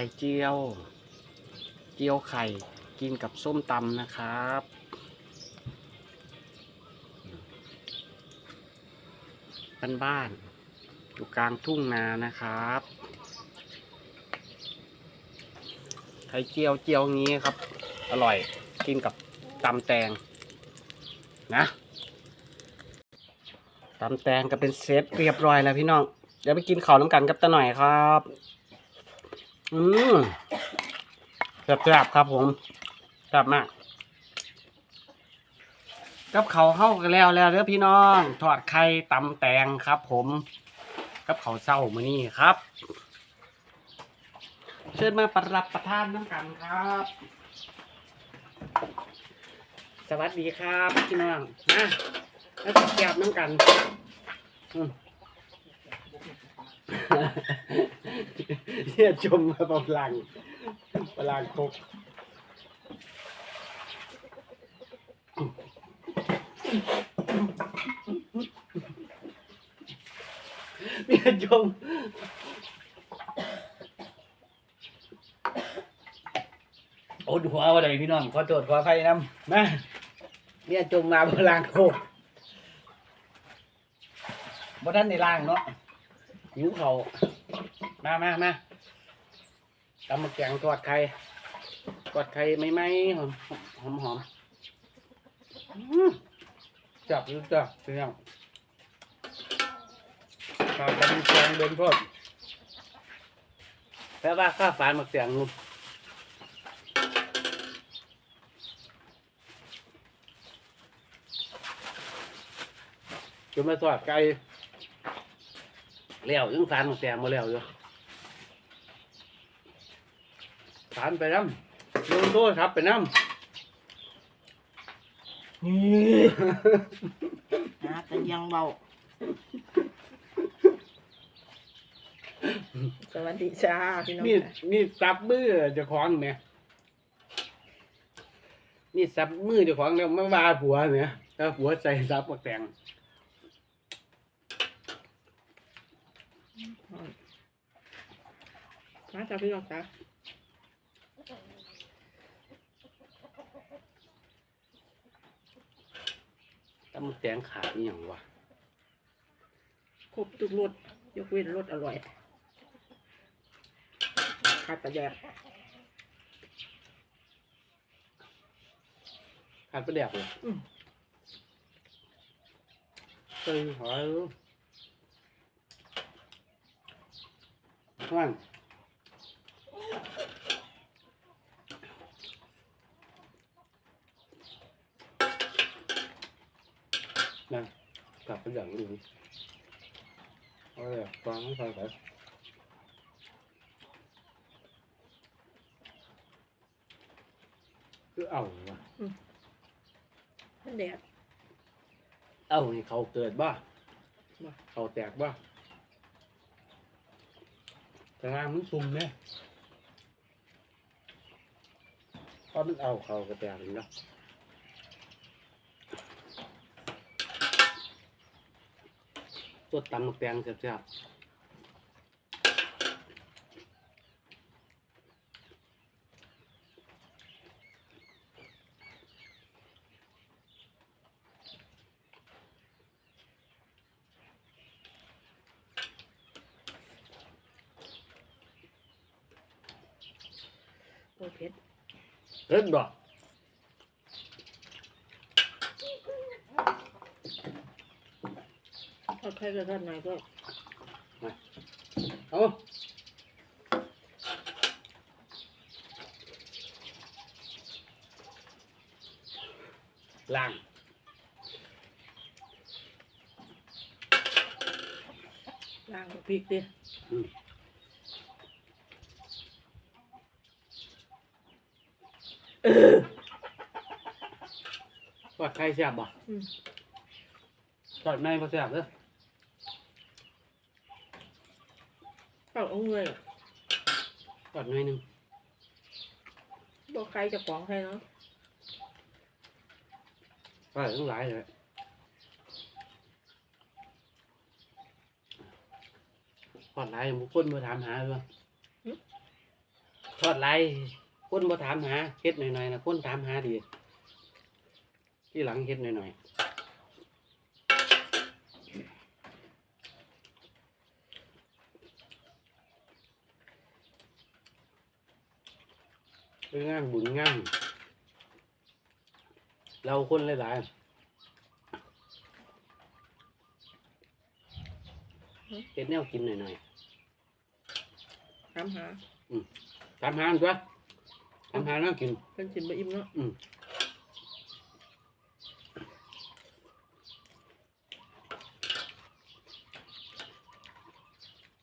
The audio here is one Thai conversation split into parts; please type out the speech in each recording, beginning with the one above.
ข่เจียว เจียวไข่กินกับส้มตำนะครับ บ้านๆอยู่กลางทุ่งนานะครับ ไข่เจียวเจียวงี้ครับ อร่อยกินกับตำแตงนะตำแตงก็เป็นเซตเรียบร้อยแล้วพี่น้อง เดี๋ยวไปกินข้าวน้ำกันกับตาหน่อยครับ อืมแซ่บๆครับผมแซ่บมาก กับเขาเข้ากันแล้วแล้วเด้อพี่น้องทอดไข่ตำแตงครับ ผม กับเขาเศร้ามื้อนี้ครับ เชิญมาประรับประทานน้ำกันครับ สวัสดีครับพี่น้องนะแล้วสิแกบน้ำกันอืม เนี่ยจมมาปลังปลังคกเนี่ยจมโอ้ดหัวว่าไดพี่น้องขอโทษขออภัยนำนะเนี่ยจมมาบนลางโคกบ่ทันในล่างเนาะหิวเขาว มามามาตำมะแกงทอดไข่ทอดไข่ไม่ไหมหอมหอมหอมอื้อจับอยู่จ้ะพี่น้องข้าวตำมะแกงเดินพอดแปลว่าข้าวฝานมะแกงนุ่มจนมาทอดไก่แล้วยังสารมาแตงมาแล้วอยู่ สารไปน้ำลงโทษครับไปน้ำนี่หากันยังเบา สวัสดีจ้าพี่น้องนี่นี่ซับมือเจะคล้าของเนี่ยนี่ซับมือเจะคล้าของแล้วไม่ว่าผัวเนี่ยถ้าผัวใส่ซับมาแตงมาจ้าพี่น้องจ้า ตั้มแตงขาดอหย่างวะครบทุกรสยกเว้นรสอร่อยขาดประแดกขาดประเดี๋ยวเลยอืมเออหอยว่าง นะกลับไปอย่างอื่นเอาเลยฟังให้ฟังไปคือเอาวะมันแดดเอาให้เขาเกิดบ้าบ้าเขาแตกบ้าแต่ล่างมันซุ่มเนี่ยเพราะมันเอาเขากระแตกอยู่แล้ว ตัวตำหมกแตงแซ่บโอ้ยเผ็ดๆเฮ็ดบ่ทอ ดไข่กระทอดหน่อยก็เอาล้างล้างกับพริกดิอืมทอดไข่แซ่บบ่อืมทอดในบ่แซ่บเด้อ ปล่าเอาเงยทอดหน่อยหนึงบอกใครจะของใครเนาะทอดทั้งหลายเลยทอดหลายบางคนมาถามหาเลยว่าทอดไรคนบ่ถามหาเฮ็ดหน่อยๆนะคนถามหาดี ที่หลังเฮ็ดหน่อยๆ เป็นงานบุญงานเราคนหลายๆเฮ็ดแนวกินหน่อยๆถามหาทำหานตัวทำหานแล้วกินเพิ่นกินบ่อิ่มเนาะ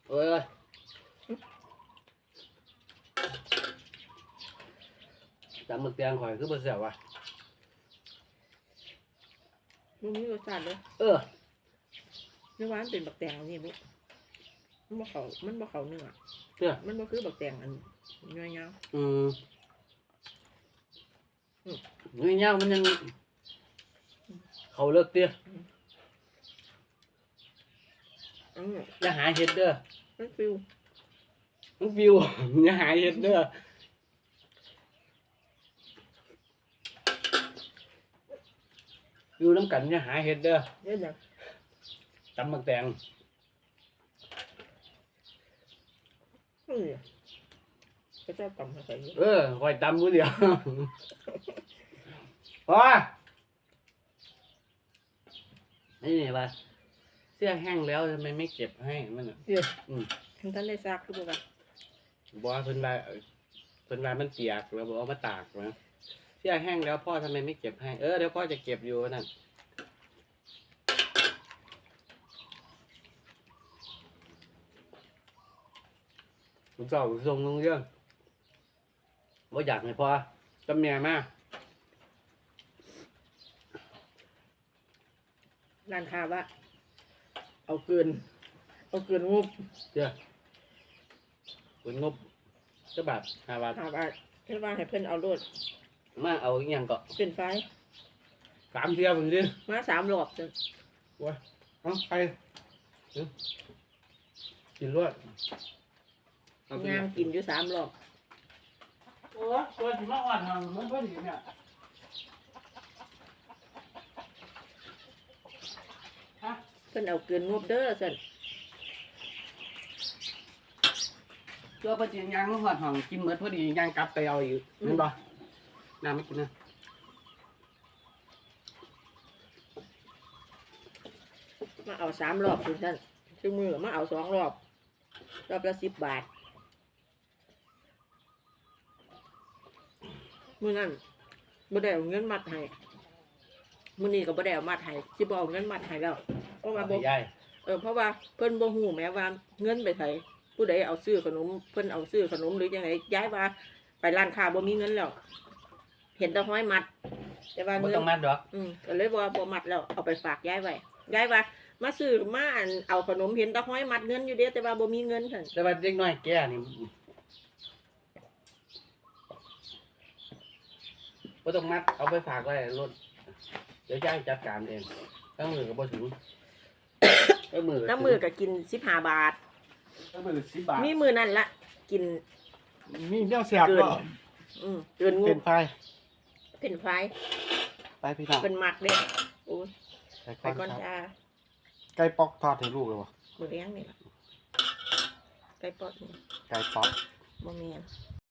เอ้ย ตำหมึกแดงข่อยคือบ่เสียวว่ะบ่มีรสชาติเลยเออเนื้อหวานเป็นบักแตงนี่ลูกมันบ่เข้ามันบ่เข้าเนื้อเด้อมันบ่คือบักแตงอันยาวอืมเงี้ยเงามันยังเขาเลิกเตี้ยๆอืออย่าหาเห็ดเด้อมันฟิวมันวิวอย่าหาเห็ดเด้อ อยู่น้ำกันอย่าหาเห็ดเด้อเด้อจังตำหมึกแดงเฮ้ยก็จะตำให้ใส่อยู่เออคอยตำมือเดียวพอนี่นี่ป่ะเสื้อแห้งแล้วทำไมไม่เก็บให้มันอะ เด้ออืมคันท่านได้ซักคือบ่ว่าบอกว่าเพิ่นว่าเพิ่นว่ามันเปียกแล้วบอกว่ามาตากนะเสื้อแห้งแล้วพ่อทำไมไม่เก็บให้ เออเดี๋ยวพ่อจะเก็บอยู่นั่นผมสอบส่งลงเรื่องว่าอยากให้พ่อจำเมียมากร้านค้าว่า เอาเกิน เอาเกินงบเดี๋ยวคุณงบจะบาทห้าบาทหาว่าเพิ่นว่าให้เพิ่นเอาโลด มาเอาอีกอย่างก็เป็นไฟสามเที่ยวผมดิมาสามรอบจนเอาไปเดี๋ยวกินรวดเอาไปงามกินอยู่สามรอบโอ้ตัวที่มาอ่อนมันพอดีเนี่ยเพิ่นเอาเกินงบเด้อซั่นตัวปลาจีนยางมาหอดห้องกินเมื่อพอดียางกลับไปเอาอีกเห็นบ่ น้ำไม่กินนะมาเอาสามรอบคุณท่านซึ่งมือมาเอาสองรอบ รอบละสิบบาท มือนั่นบ่ได้เอาเงินมัดให้มือนี้ก็บ่ได้เอามัดให้สิบ่เอาเงินมัดให้แล้วเพราะว่าบ่ใหญ่เออเพราะว่าเพิ่นบ่ฮู้แม้ว่าเงินไปไสผู้ใดเอาซื้อขนม เพิ่นเอาซื้อขนมหรือยังไงย้ายว่าไปร้านค้าบ่มีเงินแล้ว เห็นแต่ห้อยมัด แต่ว่าไม่เงินต้องมัดดอกอืมก็เลยว่าบ่มัดแล้วเอาไปฝากยายไว้ยายว่า มาซื้อมาอันเอาขนมเห็นแตะห้อยมัดเงินอยู่เด้แต่ว่าบ่มีเงินหั่นแต่ว่าเด็กน้อยแก่นี่ไม่ต้องมัดเอาไปฝากไว้รถเดี๋ยวย่ายจัดการเองตั้งมือกับบ่ถึงตั้งมือน้ำมือก็กิน15บาท ตั้งมือสิบบาทมีมือนั่นละกิน มีแนวแสบเกิน ก็อืมเกินงเป็นบไฟ เป็นไฟไปพี่น้องเป็นมัดเด้โอ้ยไปไปก่ก่ออนนครับจ้าไก่ป๊อกทอดให้ลูกเลยวะมื้อเลี้ยงนี่ล่ะไก่ปอดนี่ไก่ป๊อกบ่แม่น